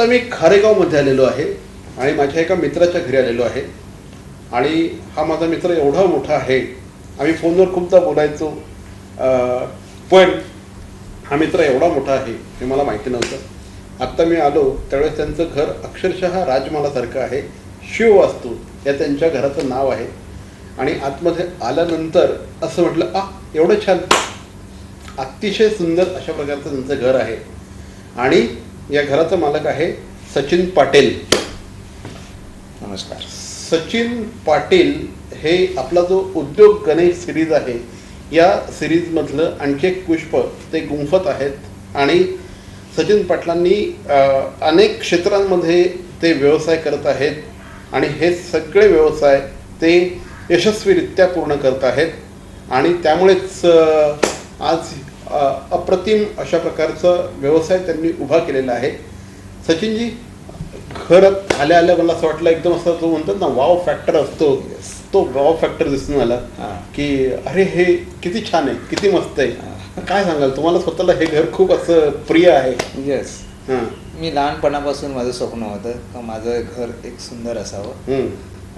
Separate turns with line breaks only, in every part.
आत्ता मी खारेगावमध्ये आलेलो आहे आणि माझ्या एका मित्राच्या घरी आलेलो आहे. आणि हा माझा मित्र एवढा मोठा आहे आम्ही फोनवर खूपदा बोलायचो. पण हा मित्र एवढा मोठा आहे हे मला माहिती नव्हतं. आत्ता मी आलो त्यावेळेस त्यांचं घर अक्षरशः राजमालासारखं आहे. शिववास्तू या त्यांच्या घराचं नाव आहे. आणि आतमध्ये आल्यानंतर असं म्हटलं आ एवढं छान. अतिशय सुंदर अशा प्रकारचं त्यांचं घर आहे. आणि या घराचा मालक आहे सचिन पाटील.
नमस्कार.
सचिन पाटील हे आपला जो उद्योग गणेश सिरीज आहे या सिरीजमधलं आणखी एक पुष्प ते गुंफत आहेत आणि सचिन पाटलांनी अनेक क्षेत्रांमध्ये ते व्यवसाय करत आहेत आणि हे सगळे व्यवसाय ते यशस्वीरित्या पूर्ण करत आहेत आणि त्यामुळेच आज अप्रतिम अशा प्रकारचा व्यवसाय त्यांनी उभा केलेला आहे. सचिनजी घरात आल्या आल्या मला असं वाटलं एकदम असं जो म्हणतात ना वाव फॅक्टर असतो. तो वाव फॅक्टर दिसून आला. की अरे हे किती छान आहे किती मस्त आहे. काय सांगाल? तुम्हाला स्वतःला हे घर खूप असं प्रिय आहे.
येस
हां.
मी लहानपणापासून माझं स्वप्न होतं माझं घर एक सुंदर असावं.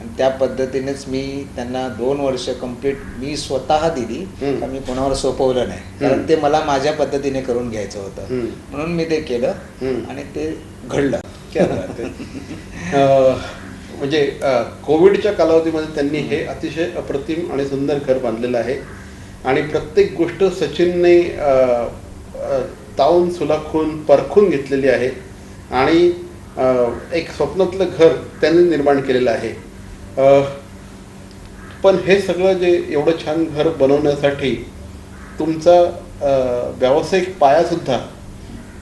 आणि त्या पद्धतीनेच मी त्यांना दोन वर्ष कंप्लीट मी स्वतः दिली. का मी कोणावर सोपवलं नाही. कारण. ते मला माझ्या पद्धतीने करून घ्यायचं होतं. म्हणून मी ते केलं. आणि ते घडलं.
म्हणजे कोविडच्या कालावधीमध्ये त्यांनी हे अतिशय अप्रतिम आणि सुंदर घर बांधलेलं आहे. आणि प्रत्येक गोष्ट सचिनने तावून सुलाखून परखून घेतलेली आहे. आणि एक स्वप्नातलं घर त्यांनी निर्माण केलेलं आहे. पण हे सगळं जे एवढं छान घर बनवण्यासाठी तुमचा व्यावसायिक पायासुद्धा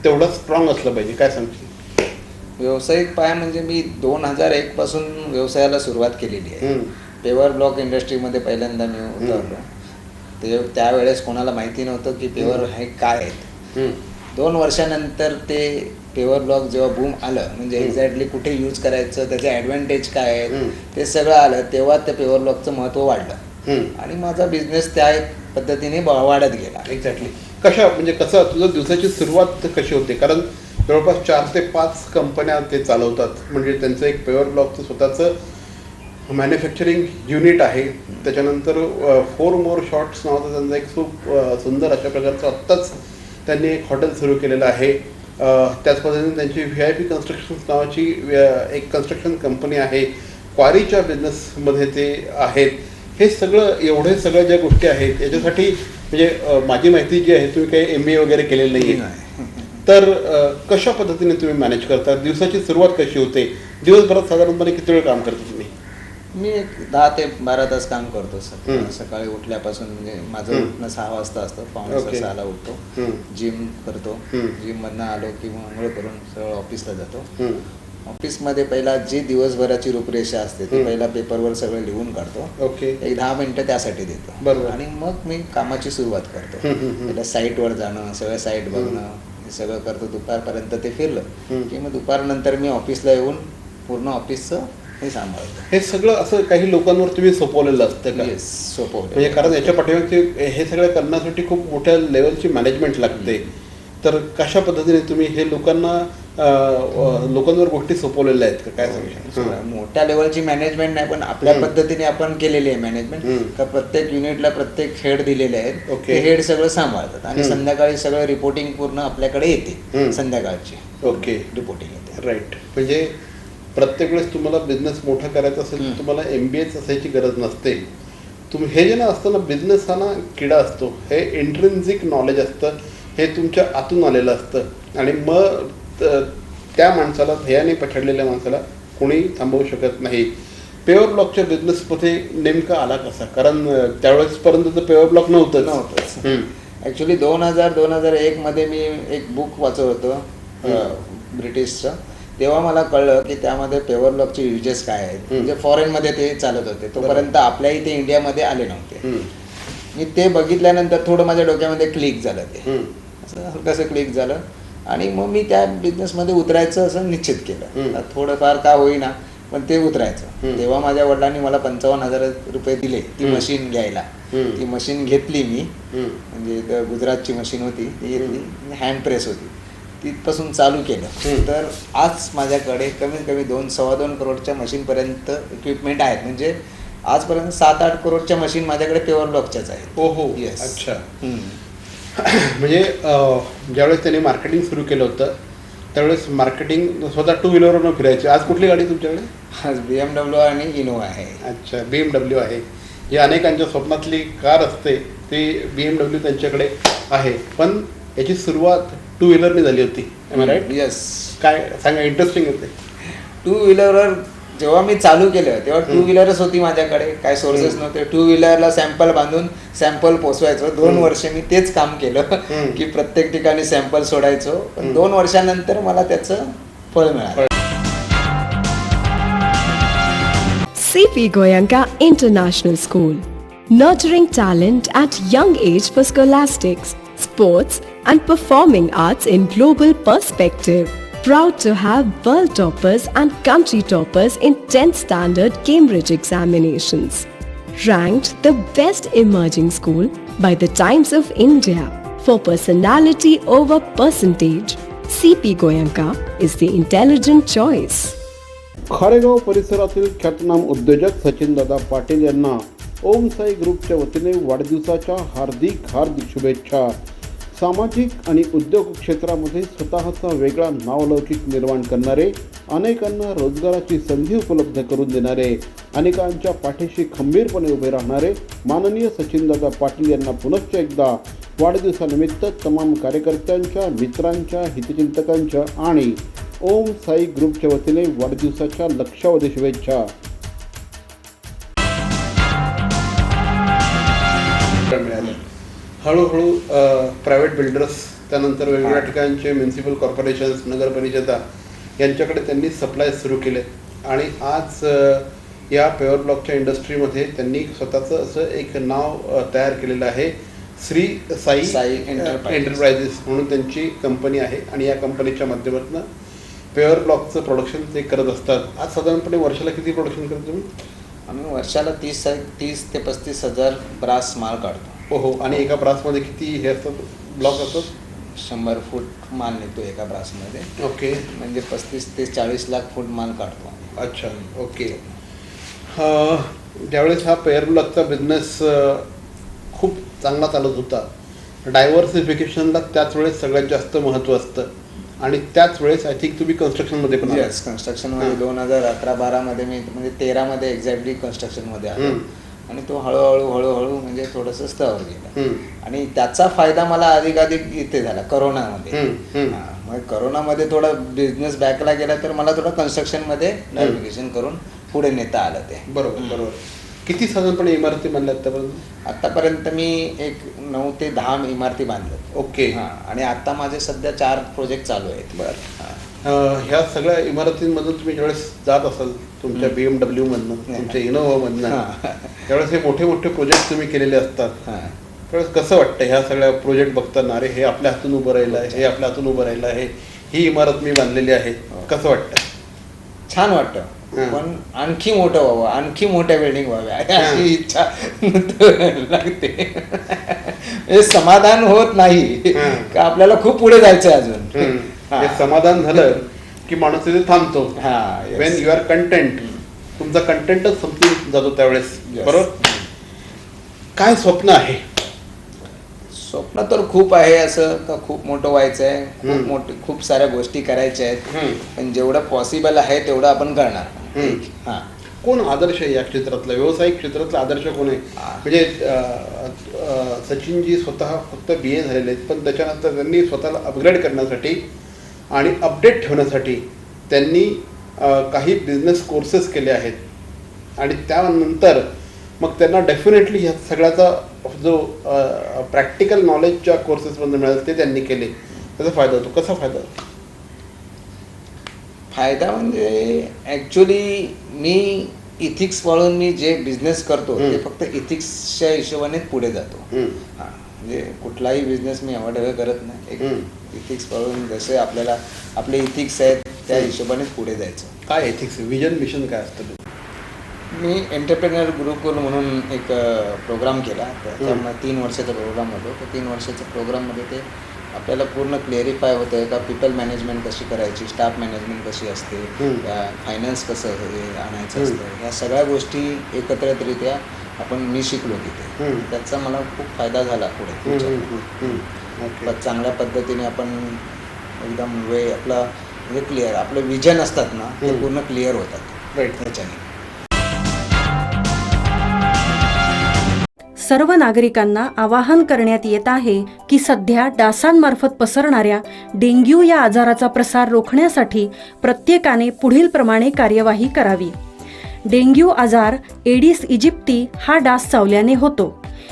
तेवढा स्ट्रॉंग असलं पाहिजे. काय सांगशील?
व्यावसायिक पाया म्हणजे मी दोन हजार एक पासून व्यवसायाला सुरुवात केलेली आहे. पेवर ब्लॉक इंडस्ट्रीमध्ये पहिल्यांदा मी उतरलो ते त्यावेळेस कोणाला माहिती नव्हतं की पेवर हे काय आहेत. दोन वर्षानंतर ते पेवर ब्लॉक जेव्हा बूम आलं म्हणजे. एक्झॅक्टली कुठे यूज करायचं त्याचे ॲडव्हान्टेज काय. आहेत ते सगळं आलं तेव्हा त्या पेवर ब्लॉकचं महत्त्व वाढलं. आणि माझा बिझनेस त्या पद्धतीने वाढत गेला.
एक्झॅक्टली कशा म्हणजे कसं तुझं दिवसाची सुरुवात कशी होते? कारण जवळपास चार ते पाच कंपन्या ते चालवतात. म्हणजे त्यांचं एक पेवर ब्लॉकचं स्वतःचं मॅन्युफॅक्चरिंग युनिट आहे. त्याच्यानंतर फोर मोर शॉर्ट्स नावाचं त्यांचं एक खूप सुंदर अशा प्रकारचं आत्ताच त्यांनी एक हॉटेल सुरू केलेलं आहे. त्याच पद्धतीने त्यांची व्ही आय पी कन्स्ट्रक्शन्स नावाची एक कन्स्ट्रक्शन कंपनी आहे. क्वारीच्या बिझनेसमध्ये ते आहेत. हे सगळं एवढे सगळ्या ज्या गोष्टी आहेत याच्यासाठी म्हणजे माझी माहिती जी आहे तुम्ही काही एम बी ए वगैरे केलेलं नाही. आहे तर कशा पद्धतीने तुम्ही मॅनेज करता? दिवसाची सुरुवात कशी होते? दिवसभरात साधारणपणे किती वेळ काम करता तुम्ही?
मी एक दहा ते बारा तास काम करतो सर. सकाळी उठल्यापासून म्हणजे माझं. उठणं सहा वाजता असतं पावणे
Okay.
सहाला उठतो. जिम करतो
हम्म.
जिममधनं आलो की आंघोळ करून सरळ ऑफिसला जातो. ऑफिसमध्ये पहिला जी दिवसभराची रूपरेषा असते ती. पहिला पेपरवर सगळं लिहून काढतो
ओके
एक दहा मिनिटं त्यासाठी देतो. आणि मग मी कामाची सुरुवात करतो. पहिला साईटवर जाणं सगळं साईट बघणं हे सगळं करतो दुपारपर्यंत ते फिरलं. की मग दुपारनंतर मी ऑफिसला येऊन पूर्ण ऑफिसचं हे सांभाळतो
हे सगळं असं काही लोकांवर तुम्ही सोपवलेलं असतं का?
येस सोपं
म्हणजे कारण याच्या पाठीमागचे हे सगळं करण्यासाठी खूप मोठ्या लेवलची मॅनेजमेंट लागते. तर कशा पद्धतीने तुम्ही हे लोकांना लोकांवर गोष्टी सोपवलेल्या आहेत का? काय सांगू
सगळं मोठ्या लेवलची मॅनेजमेंट नाही पण आपल्या. पद्धतीने आपण केलेली आहे मॅनेजमेंट. का प्रत्येक युनिटला प्रत्येक हेड दिलेले आहेत. ते हेड सगळं सांभाळतात. आणि. संध्याकाळी सगळं रिपोर्टिंग पूर्ण आपल्याकडे. येते. संध्याकाळची
ओके.
रिपोर्टिंग येते.
राईट म्हणजे प्रत्येक वेळेस तुम्हाला बिझनेस मोठा करायचा असेल तर. तुम्हाला एम बी एच असायची गरज नसते. तुम्ही हे जे ना असतं ना बिझनेस हा ना किडा असतो. हे इंट्रेन्सिक नॉलेज असतं. हे तुमच्या आतून आलेलं असतं. आणि मग त्या माणसाला ध्येयाने पछाडलेल्या माणसाला कोणी थांबवू शकत नाही. पेवर ब्लॉकच्या बिझनेसमध्ये नेमका आला कसा? कारण त्यावेळेसपर्यंत तर पेवर ब्लॉक नव्हतंच. हम्म.
ॲक्च्युली दोन हजार दोन हजार एकमध्ये मी एक बुक वाचत होतो अं, ब्रिटिशचं. तेव्हा मला कळलं की त्यामध्ये पेवर ब्लॉकचे युजेस काय आहेत. म्हणजे फॉरेनमध्ये ते चालत होते. तोपर्यंत आपल्या इथे इंडियामध्ये आले नव्हते. मी ते बघितल्यानंतर थोडं माझ्या डोक्यामध्ये क्लिक झालं ते. असं हलकंसं क्लिक झालं. आणि मग मी त्या बिझनेसमध्ये उतरायचं असं निश्चित केलं. थोडंफार का होईना पण ते उतरायचं. तेव्हा माझ्या वडिलांनी मला पंचावन्न हजार रुपये दिले. ती. मशीन घ्यायला. ती मशीन घेतली मी. म्हणजे गुजरातची मशीन होती. ती घेतली हँड प्रेस होती. तिथपासून चालू केलं. तर आज माझ्याकडे कमीत कमी दोन सव्वा दोन करोडच्या मशीनपर्यंत इक्विपमेंट आहेत. म्हणजे आजपर्यंत सात आठ करोडच्या मशीन माझ्याकडे प्युअर ब्लॉकच्याच आहेत.
हो हो
Yes.
अच्छा. म्हणजे ज्यावेळेस त्यांनी मार्केटिंग सुरू केलं होतं त्यावेळेस मार्केटिंग स्वतः टू व्हीलरवरून फिरायची. आज कुठली गाडी तुमच्याकडे?
आज बी एम डब्ल्यू आणि इनोवा आहे.
अच्छा बी एम डब्ल्यू आहे. जी अनेकांच्या स्वप्नातली कार असते ती बी एम डब्ल्यू त्यांच्याकडे आहे. पण याची सुरुवात टू व्हीलरने झाली होती. राईट
येस
काय? सांगा इंटरेस्टिंग होते.
टू व्हीलरवर जेव्हा मी चालू केलं तेव्हा टू. व्हीलरच होती माझ्याकडे. काय सोर्सेस. नव्हते. टू व्हीलरला सॅम्पल बांधून सॅम्पल पोचवायचो. दोन. वर्ष मी तेच काम केलं. की प्रत्येक ठिकाणी सॅम्पल सोडायचो. पण. दोन वर्षानंतर मला त्याचं फळ मिळालं.
CP Goyanka International School, nurturing talent at young age for scholastics, sports, and performing arts in global perspective. Proud to have world toppers and country toppers in 10th standard Cambridge examinations. Ranked the best emerging school by the Times of India for personality over percentage. CP Goyanka is the intelligent choice.
Kharegaon परिसरातील ख्यातनाम उद्योजक सचिनदादा पाटील यांना ओम साई ग्रुपच्या वतीने वाढदिवसाच्या हार्दिक हार्दिक शुभेच्छा सामाजिक आणि उद्योग क्षेत्रामध्ये स्वतःचा वेगळा नावलौकिक निर्माण करणारे अनेकांना रोजगाराची संधी उपलब्ध करून देणारे अनेकांच्या पाठीशी खंबीरपणे उभे राहणारे माननीय सचिनदादा पाटील यांना पुनश्च एकदा वाढदिवसानिमित्त तमाम कार्यकर्त्यांच्या मित्रांच्या हितचिंतकांच्या आणि ओम साई ग्रुपच्या वतीने वाढदिवसाच्या लक्षावधी शुभेच्छा. हळूहळू प्रायव्हेट बिल्डर्स त्यानंतर वेगवेगळ्या ठिकाणचे म्युन्सिपल कॉर्पोरेशन्स नगरपरिषदा यांच्याकडे त्यांनी सप्लाय सुरू केले आणि आज या पेवर ब्लॉकच्या इंडस्ट्रीमध्ये त्यांनी स्वतःचं असं एक नाव तयार केलेलं आहे. श्री साई
साई.
एंटरप्राइजेस म्हणून त्यांची कंपनी आहे. आणि या कंपनीच्या माध्यमातून पेवर ब्लॉकचं प्रोडक्शन ते करत असतात. आज साधारणपणे वर्षाला किती प्रोडक्शन करतो तुम्ही?
आम्ही वर्षाला तीस तीस ते पस्तीस हजार ब्रास माल काढतो.
हो हो आणि एका ब्रासमध्ये किती हे असतात ब्लॉक असतात
शंभर फूट माल निघतो एका ब्रासमध्ये
ओके
म्हणजे पस्तीस ते चाळीस लाख फूट माल काढतो.
अच्छा ओके ज्यावेळेस हा पेअर ब्लॉकचा बिझनेस खूप चांगला चालत होता डायव्हर्सिफिकेशनला त्याच वेळेस सगळ्यात जास्त महत्त्व असतं आणि त्याच वेळेस आय थिंक तुम्ही कन्स्ट्रक्शनमध्ये पण.
येस कन्स्ट्रक्शनमध्ये. दोन हजार अकरा बारामध्ये मी म्हणजे तेरामध्ये एक्झॅक्टली कन्स्ट्रक्शनमध्ये आलो. आणि तो हळूहळू हळूहळू म्हणजे थोडंसं स्तरावर गेला. आणि त्याचा फायदा मला अधिकाधिक इथे झाला करोनामध्ये. मग करोनामध्ये थोडा बिझनेस बॅकला गेला तर मला थोडं कन्स्ट्रक्शनमध्ये नॅव्हिगेशन करून पुढे नेता आलं ते.
बरोबर बरोबर. किती साधारणपणे इमारती बांधल्या आतापर्यंत?
आतापर्यंत मी एक नऊ ते दहा इमारती बांधल्यात
ओके.
हां आणि आता माझे सध्या चार प्रोजेक्ट चालू आहेत.
बरं.
हां.
ह्या सगळ्या इमारतींमधून तुम्ही ज्यावेळेस जात असाल तुमच्या बी एम डब्ल्यू मधनं तुमच्या इनोव्हामधनं
हां.
त्यावेळेस हे मोठे मोठे प्रोजेक्ट तुम्ही केलेले असतात.
हां.
त्यावेळेस कसं वाटतं ह्या सगळ्या प्रोजेक्ट बघताना? अरे हे आपल्या हातून उभं राहिलं आहे हे आपल्या हातून उभं राहिलं आहे ही इमारत मी बांधलेली आहे. कसं वाटतं?
छान वाटतं.
हां.
पण आणखी मोठं व्हावं आणखी मोठ्या बिल्डिंग व्हाव्या
हां.
अशी इच्छा लागते. हे समाधान होत नाही.
हां.
का आपल्याला खूप पुढे जायचंय अजून. हां.
हे समाधान झालं की माणूस तिथे थांबतो
हा.
वेन यू आर कंटेंट तुमचा कंटेंटच संपून जातो त्यावेळेस. बरोबर काय स्वप्न आहे
स्वप्न तर खूप आहे असं का खूप मोठं व्हायचं आहे. खूप मोठे खूप साऱ्या गोष्टी करायच्या आहेत. पण जेवढं पॉसिबल आहे तेवढं आपण करणार. हा
कोण आदर्श आहे या क्षेत्रातला व्यावसायिक क्षेत्रातला आदर्श कोण आहे. म्हणजे सचिनजी स्वतः फक्त बी ए झालेले आहेत पण त्याच्यानंतर त्यांनी स्वतःला अपग्रेड करण्यासाठी आणि अपडेट ठेवण्यासाठी त्यांनी काही बिझनेस कोर्सेस केले आहेत आणि त्यानंतर मग त्यांना डेफिनेटली ह्या सगळ्याचा जो प्रॅक्टिकल नॉलेज ज्या कोर्सेसमधून मिळालं ते त्यांनी केले त्याचा फायदा होतो कसा फायदा होतो
फायदा म्हणजे ॲक्च्युली मी इथिक्स पाळून मी जे बिझनेस करतो. ते फक्त इथिक्सच्या हिशोबानेच पुढे जातो. हा म्हणजे कुठलाही बिझनेस मी अवाढव्य करत नाही एक. इथिक्स पाळून जसे आपल्याला आपले इथिक्स आहेत त्या
हम्म.
हिशोबानेच पुढे जायचं.
काय एथिक्स विजन मिशन काय असतं
मी एंटरप्रेनर गुरुकुल म्हणून एक प्रोग्राम केला. त्याच्यामध्ये तीन वर्षाचा प्रोग्राम होतो. त्या तीन वर्षाच्या प्रोग्राममध्ये ते आपल्याला पूर्ण क्लिअरिफाय होतं का पीपल मॅनेजमेंट कशी करायची स्टाफ मॅनेजमेंट कशी असते. फायनान्स कसं हे आणायचं. असतं ह्या सगळ्या गोष्टी एकत्रितरित्या आपण मी शिकलो तिथे. त्याचा मला खूप फायदा झाला पुढे. पण चांगल्या पद्धतीने आपण एकदम वे आपला म्हणजे क्लिअर आपलं विजन असतात ना ते. पूर्ण क्लिअर होतात. त्याच्याने.
सर्व नागरिकांना आवाहन करण्यात येत आहे की सध्या डासांमार्फत पसरणाऱ्या डेंग्यू या आजाराचा प्रसार रोखण्यासाठी प्रत्येकाने पुढीलप्रमाणे कार्यवाही करावी. डेंग्यू आजार एडिस इजिप्ती हा डास चावल्याने होतो.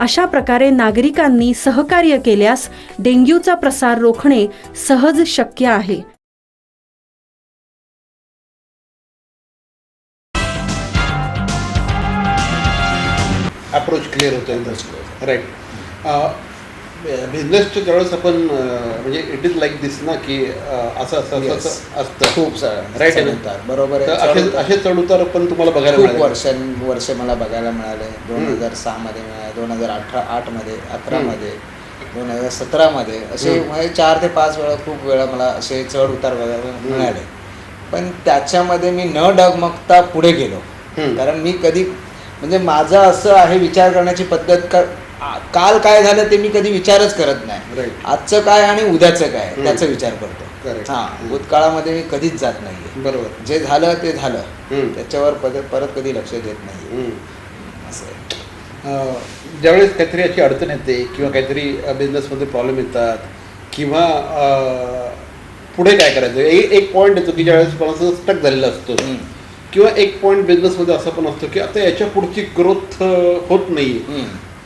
अशा प्रकारे नागरिकांनी सहकार्य केल्यास डेंग्यूचा प्रसार रोखणे सहज शक्य आहे.
अप्रोच क्लिअर होतो राईट बिझनेसच्या ज्यावेळेस आपण म्हणजे इट इज लाईक दिस ना की असं असं असतं
खूप
ना?
चढ-उतार. बरोबर आहे.
असे
चढ-उतार.
पण तुम्हाला बघायला
खूप वर्षां वर्ष मला बघायला मिळाले दोन. हजार सहामध्ये मिळाले दोन हजार अठरा आठमध्ये अकरामध्ये दोन हजार सतरामध्ये असे. म्हणजे चार ते पाच वेळा खूप वेळा मला असे चढ उतार बघायला मिळाले पण त्याच्यामध्ये मी न डगमगता पुढे गेलो. कारण मी कधी म्हणजे माझं असं आहे विचार करण्याची पद्धत का काल काय झालं ते मी कधी विचारच करत नाही. आजचं काय आणि उद्याचं काय
हम्म.
त्याचा विचार करतो. हा भूतकाळामध्ये मी कधीच जात नाहीये
बरोबर
जे झालं ते झालं
हम्म.
त्याच्यावर परत कधी लक्ष देत नाही. असं.
अं, ज्यावेळेस काहीतरी अशी अडचण येते किंवा काहीतरी बिझनेसमध्ये प्रॉब्लेम येतात किंवा पुढे काय करायचं एक पॉईंट येतो की ज्यावेळेस कोणाचं स्टक झालेलं असतो. किंवा एक पॉईंट बिझनेसमध्ये असं पण असतो की आता याच्या पुढची ग्रोथ होत नाही.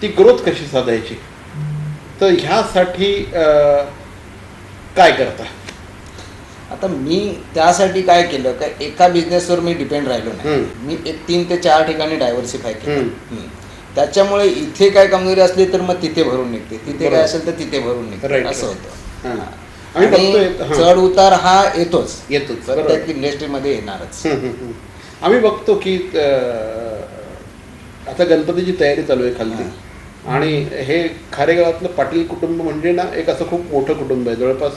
ती ग्रोथ कशी साधायची तर ह्यासाठी काय करता
आता मी त्यासाठी काय केलं का एका बिझनेसवर मी डिपेंड राहिलो नाही. मी एक तीन ते चार ठिकाणी डायव्हर्सिफाय केलं. त्याच्यामुळे इथे काय कमजोरी असली तर मग तिथे भरून निघते तिथे. काय असेल तर तिथे भरून निघते असं. होतं आणि. चढ उतार हा येतोच
येतोच.
प्रत्येक इंडस्ट्रीमध्ये येणारच.
आम्ही बघतो की आता गणपतीची तयारी चालू आहे खालती आणि हे खारेगावातलं पाटील कुटुंब म्हणजे ना एक असं खूप मोठं कुटुंब आहे. जवळपास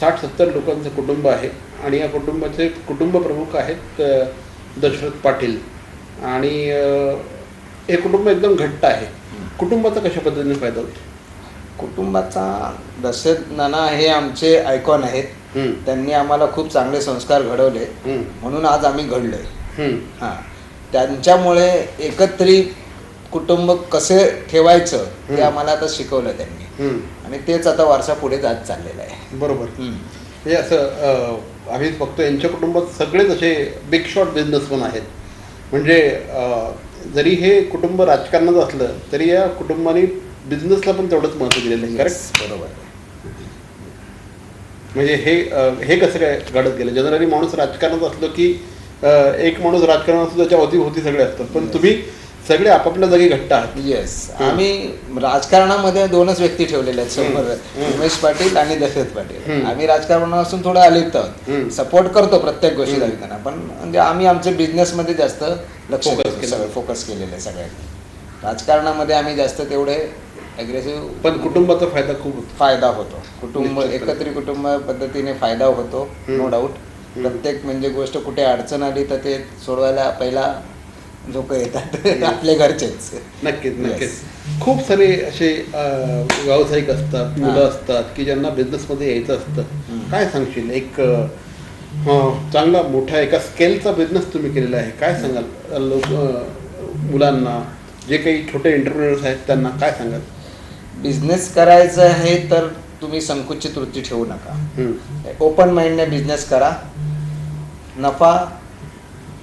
साठ सत्तर लोकांचं कुटुंब आहे. आणि या कुटुंबाचे कुटुंब प्रमुख आहेत दशरथ पाटील. आणि हे कुटुंब एकदम घट्ट आहे. कुटुंबाचा कशा पद्धतीने फायदा होतो?
कुटुंबाचा दशरथ नाना हे आमचे आयकॉन आहेत. त्यांनी आम्हाला खूप चांगले संस्कार घडवले. म्हणून आज आम्ही घडलोय. हां. त्यांच्यामुळे एकत्रित कुटुंब कसे ठेवायचं
हम्म.
आम्हाला आता शिकवलं त्यांनी. आणि तेच आता वारसा पुढे जात चाललेला आहे
बरोबर. म्हणजे असं आम्ही बघतो यांच्या कुटुंबात सगळेच असे बिग शॉट बिझनेसमन आहेत म्हणजे जरी हे कुटुंब राजकारणात असलं तरी या कुटुंबाने बिझनेसला पण तेवढंच महत्त्व दिलेलं आहे करेक्ट
बरोबर.
म्हणजे हे हे कसं काय घडत गेलं जनरली माणूस राजकारणात असलो की एक माणूस राजकारणात असतो त्याच्या अवतीभोवती सगळे असतात पण. तुम्ही सगळे आपापल्या जागी घट्ट आहात.
येस आम्ही राजकारणामध्ये दोनच व्यक्ती ठेवलेल्या आहेत समोर उमेश पाटील आणि दशरथ पाटील. आम्ही राजकारणापासून थोडं अलिप्त. आहोत. सपोर्ट करतो प्रत्येक गोष्टी करताना पण म्हणजे आम्ही आमच्या बिझनेस मध्ये जास्त लक्ष फोकस केलेलं. आहे सगळ्यांनी. राजकारणामध्ये आम्ही जास्त तेवढे अग्रेसिव्ह
पण कुटुंबाचा फायदा खूप
फायदा होतो. कुटुंब. एकत्रित कुटुंब पद्धतीने फायदा होतो नो. डाऊट प्रत्येक म्हणजे गोष्ट कुठे अडचण आली तर ते सोडवायला पहिला लोक येतात. आपले घरचेच.
नक्कीच. नक्कीच. खूप सारे असे व्यावसायिक असतात मुलं असतात की ज्यांना बिझनेसमध्ये यायचं असतं. काय सांगशील? एक हं, चांगला मोठा एका स्केलचा बिझनेस तुम्ही केलेला आहे. काय सांगाल? लोक मुलांना जे काही छोटे एंटरप्रिनर्स आहेत त्यांना काय सांगाल?
बिझनेस करायचं आहे तर तुम्ही संकुचित वृत्ती ठेवू नका. ओपन माइंडने बिझनेस करा. नफा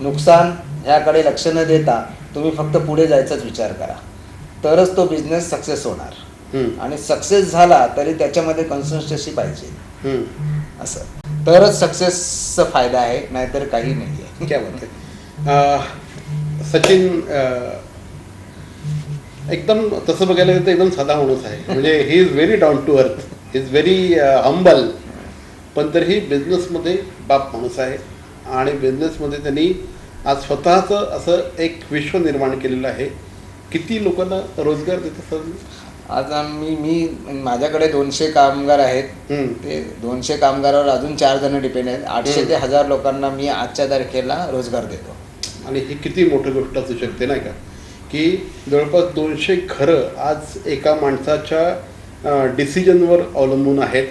नुकसान याकडे लक्ष न देता तुम्ही फक्त पुढे जायचाच विचार करा. तरच तो बिझनेस सक्सेस होणार. आणि सक्सेस झाला तरी त्याच्यामध्ये कन्सिस्टन्सी पाहिजे. असं. तरच सक्सेसचा फायदा आहे नाहीतर काही नाही आहे
सचिन एकदम तसं बघायला गेलं तर एकदम साधा माणूस आहे. म्हणजे he is very down to earth he is very humble पण तरीही बिझनेसमध्ये बाप माणूस आहे. आणि बिझनेसमध्ये त्यांनी आज स्वतःचं असं एक विश्व निर्माण केलेलं आहे. किती लोकांना रोजगार देत असतात
आज आम्ही मी माझ्याकडे दोनशे कामगार आहेत. ते दोनशे कामगारावर अजून चार जण डिपेंड आहेत. आठशे ते हजार लोकांना मी आजच्या तारखेला रोजगार देतो.
आणि ही किती मोठी गोष्ट असू शकते नाही का? की जवळपास दोनशे घरं आज एका माणसाच्या डिसिजनवर अवलंबून आहेत.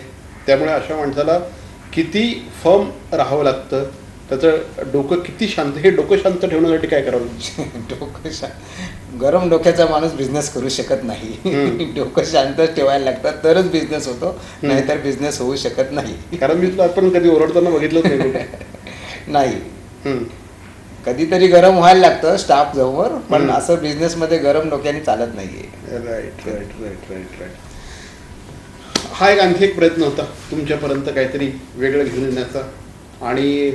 त्यामुळे अशा माणसाला किती फर्म राहावं लागतं? त्याचं डोकं किती शांत हे डोकं शांत ठेवण्यासाठी काय करावं?
डोकं शा गरम डोक्याचा माणूस बिझनेस करू शकत नाही. डोकं शांत ठेवायला लागतात तरच बिझनेस होतो नाहीतर बिझनेस होऊ शकत नाही.
कारण मी तुला आपण कधी ओरडताना बघितलंच नाही.
कधीतरी गरम व्हायला लागतं स्टाफ जवळ पण. असं बिझनेसमध्ये गरम डोक्याने चालत नाहीये.
Right right right right right हा एक आणखी एक प्रयत्न होता तुमच्यापर्यंत काहीतरी वेगळं घेऊन येण्याचा. आणि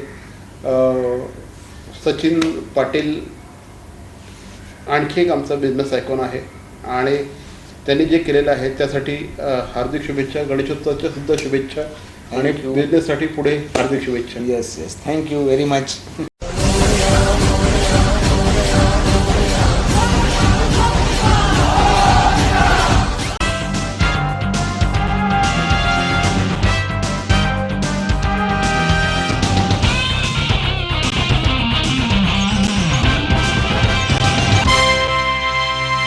सचिन पाटील आणखी एक आमचा बिझनेस आयकॉन आहे. आणि त्यांनी जे केलेलं आहे त्यासाठी हार्दिक शुभेच्छा गणेशोत्सवाच्या सुद्धा शुभेच्छा. आणि. बिझनेससाठी पुढे हार्दिक शुभेच्छा.
Yes yes thank you very much